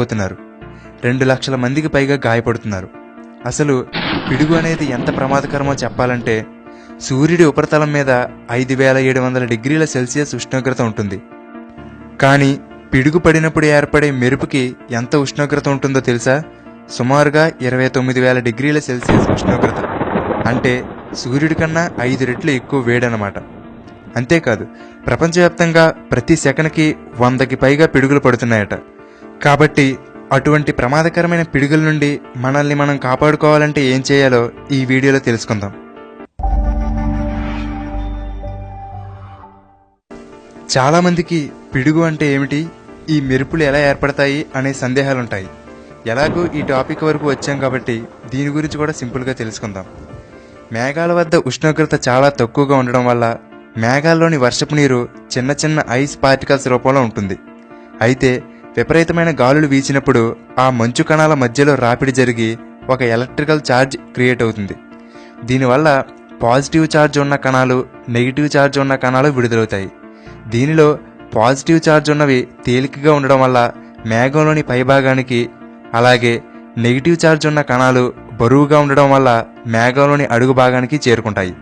చనిపోతున్నారు. రెండు లక్షల మందికి పైగా గాయపడుతున్నారు. అసలు పిడుగు అనేది ఎంత ప్రమాదకరమో చెప్పాలంటే సూర్యుడి ఉపరితలం మీద ఐదు వేల ఏడు వందల డిగ్రీల సెల్సియస్ ఉష్ణోగ్రత ఉంటుంది. కానీ పిడుగు పడినప్పుడు ఏర్పడే మెరుపుకి ఎంత ఉష్ణోగ్రత ఉంటుందో తెలుసా? సుమారుగా ఇరవై తొమ్మిది వేల డిగ్రీల సెల్సియస్ ఉష్ణోగ్రత. అంటే సూర్యుడి కన్నా ఐదు రెట్లు ఎక్కువ వేడనమాట అంతేకాదు ప్రపంచవ్యాప్తంగా ప్రతి సెకన్కి వందకి పైగా పిడుగులు పడుతున్నాయట. కాబట్టి అటువంటి ప్రమాదకరమైన పిడుగుల నుండి మనల్ని మనం కాపాడుకోవాలంటే ఏం చేయాలో ఈ వీడియోలో తెలుసుకుందాం. చాలామందికి పిడుగు అంటే ఏమిటి? ఈ మెరుపులు ఎలా ఏర్పడతాయి అనే సందేహాలుంటాయి. ఎలాగో ఈ టాపిక్ వరకు వచ్చాం కాబట్టి దీని గురించి కూడా సింపుల్గా తెలుసుకుందాం. మేఘాల వద్ద ఉష్ణోగ్రత చాలా తక్కువగా ఉండడం వల్ల మేఘాల్లోని వర్షపు నీరు చిన్న చిన్న ఐస్ పార్టికల్స్ రూపంలో ఉంటుంది. అయితే విపరీతమైన గాలులు వీచినప్పుడు ఆ మంచు కణాల మధ్యలో రాపిడి జరిగి ఒక ఎలక్ట్రికల్ ఛార్జ్ క్రియేట్ అవుతుంది. దీనివల్ల పాజిటివ్ ఛార్జ్ ఉన్న కణాలు నెగిటివ్ ఛార్జ్ ఉన్న కణాలు విడుదలవుతాయి. దీనిలో పాజిటివ్ ఛార్జ్ ఉన్నవి తేలికగా ఉండడం వల్ల మేఘంలోని పైభాగానికి అలాగే నెగిటివ్ ఛార్జ్ ఉన్న కణాలు బరువుగా ఉండడం వల్ల మేఘంలోని అడుగు భాగానికి చేరుకుంటాయి.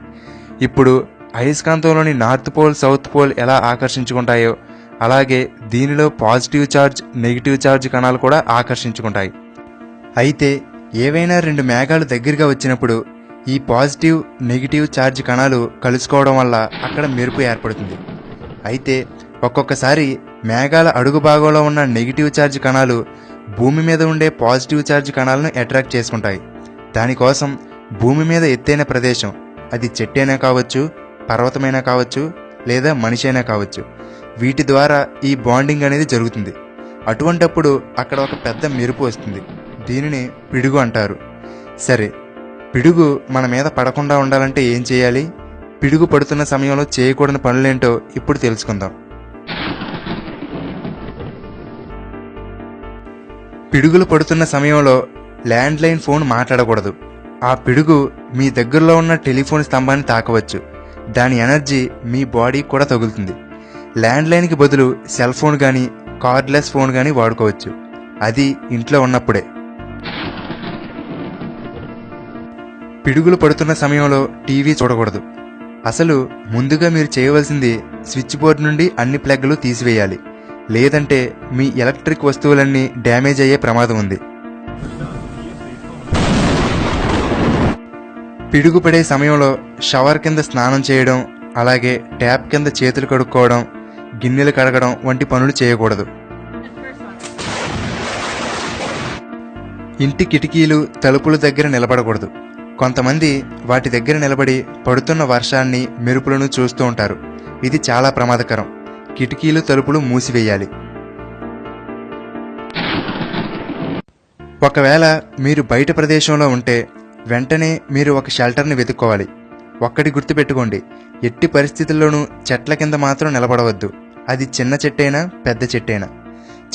ఇప్పుడు అయస్కాంతంలోని నార్త్ పోల్ సౌత్ పోల్ ఎలా ఆకర్షించుకుంటాయో అలాగే దీనిలో పాజిటివ్ ఛార్జ్ నెగిటివ్ ఛార్జ్ కణాలు కూడా ఆకర్షించుకుంటాయి. అయితే ఏవైనా రెండు మేఘాలు దగ్గరగా వచ్చినప్పుడు ఈ పాజిటివ్ నెగిటివ్ ఛార్జ్ కణాలు కలుసుకోవడం వల్ల అక్కడ మెరుపు ఏర్పడుతుంది. అయితే ఒక్కొక్కసారి మేఘాల అడుగు భాగంలో ఉన్న నెగిటివ్ ఛార్జ్ కణాలు భూమి మీద ఉండే పాజిటివ్ ఛార్జ్ కణాలను అట్రాక్ట్ చేసుకుంటాయి. దానికోసం భూమి మీద ఎత్తైన ప్రదేశం అది చెట్టైనా కావచ్చు పర్వతమైనా కావచ్చు లేదా మనిషి అయినా కావచ్చు వీటి ద్వారా ఈ బాండింగ్ అనేది జరుగుతుంది. అటువంటప్పుడు అక్కడ ఒక పెద్ద మెరుపు వస్తుంది. దీనిని పిడుగు అంటారు. సరే పిడుగు మన మీద పడకుండా ఉండాలంటే ఏం చేయాలి? పిడుగు పడుతున్న సమయంలో చేయకూడని పనులేంటో ఇప్పుడు తెలుసుకుందాం. పిడుగులు పడుతున్న సమయంలో ల్యాండ్ లైన్ ఫోన్ మాట్లాడకూడదు. ఆ పిడుగు మీ దగ్గరలో ఉన్న టెలిఫోన్ స్తంభాన్ని తాకవచ్చు. దాని ఎనర్జీ మీ బాడీకి కూడా తగులుతుంది. ల్యాండ్లైన్కి బదులు సెల్ ఫోన్ కానీ కార్డ్లెస్ ఫోన్ కానీ వాడుకోవచ్చు. అది ఇంట్లో ఉన్నప్పుడే. పిడుగులు పడుతున్న సమయంలో టీవీ చూడకూడదు. అసలు ముందుగా మీరు చేయవలసింది స్విచ్ బోర్డ్ నుండి అన్ని ప్లగ్లు తీసివేయాలి. లేదంటే మీ ఎలక్ట్రిక్ వస్తువులన్నీ డ్యామేజ్ అయ్యే ప్రమాదం ఉంది. పిడుగు పడే సమయంలో షవర్ కింద స్నానం చేయడం అలాగే ట్యాప్ కింద చేతులు కడుక్కోవడం గిన్నెలు కడగడం వంటి పనులు చేయకూడదు. ఇంటి కిటికీలు తలుపుల దగ్గర నిలబడకూడదు. కొంతమంది వాటి దగ్గర నిలబడి పడుతున్న వర్షాన్ని మెరుపులను చూస్తూ ఉంటారు. ఇది చాలా ప్రమాదకరం. కిటికీలు తలుపులు మూసివేయాలి. ఒకవేళ మీరు బయట ప్రదేశంలో ఉంటే వెంటనే మీరు ఒక షెల్టర్ని వెతుక్కోవాలి. ఒక్కటి గుర్తుపెట్టుకోండి. ఎట్టి పరిస్థితుల్లోనూ చెట్ల కింద మాత్రం నిలబడవద్దు. అది చిన్న చెట్టైనా పెద్ద చెట్టైనా.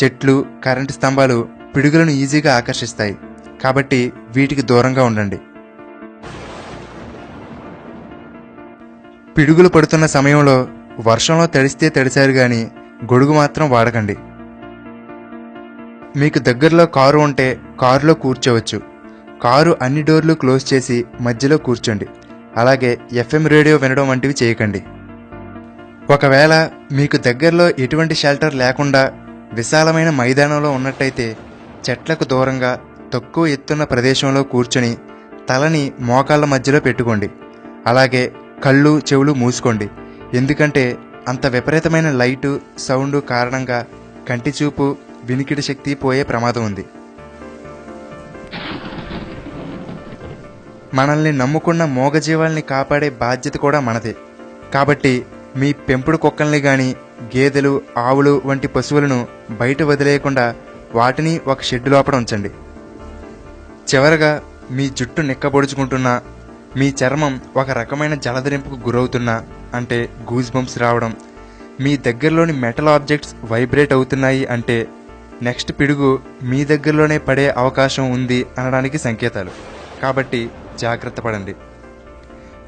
చెట్లు కరెంటు స్తంభాలు పిడుగులను ఈజీగా ఆకర్షిస్తాయి. కాబట్టి వీటికి దూరంగా ఉండండి. పిడుగులు పడుతున్న సమయంలో వర్షంలో తడిస్తే తడిశారు కానీ గొడుగు మాత్రం వాడకండి. మీకు దగ్గరలో కారు ఉంటే కారులో కూర్చోవచ్చు. కారు అన్ని డోర్లు క్లోజ్ చేసి మధ్యలో కూర్చోండి. అలాగే ఎఫ్ఎం రేడియో వినడం వంటివి చేయకండి. ఒకవేళ మీకు దగ్గరలో ఎటువంటి షెల్టర్ లేకుండా విశాలమైన మైదానంలో ఉన్నట్టయితే చెట్లకు దూరంగా తక్కువ ఎత్తున్న ప్రదేశంలో కూర్చొని తలని మోకాళ్ళ మధ్యలో పెట్టుకోండి. అలాగే కళ్ళు చెవులు మూసుకోండి. ఎందుకంటే అంత విపరీతమైన లైటు సౌండ్ కారణంగా కంటి చూపు వినికిడి శక్తి పోయే ప్రమాదం ఉంది. మనల్ని నమ్ముకున్న మూగజీవాల్ని కాపాడే బాధ్యత కూడా మనదే. కాబట్టి మీ పెంపుడు కుక్కల్ని గాని గేదెలు ఆవులు వంటి పశువులను బయట వదిలేయకుండా వాటిని ఒక షెడ్ లోపల ఉంచండి. చివరగా మీ జుట్టు నిక్కబొడుచుకుంటున్నా మీ చర్మం ఒక రకమైన జలధరింపుకు గురవుతున్నా అంటే గూజ్ బంప్స్ రావడం మీ దగ్గరలోని మెటల్ ఆబ్జెక్ట్స్ వైబ్రేట్ అవుతున్నాయి అంటే నెక్స్ట్ పిడుగు మీ దగ్గరలోనే పడే అవకాశం ఉంది అనడానికి సంకేతాలు. కాబట్టి జాగ్రత్త పడండి.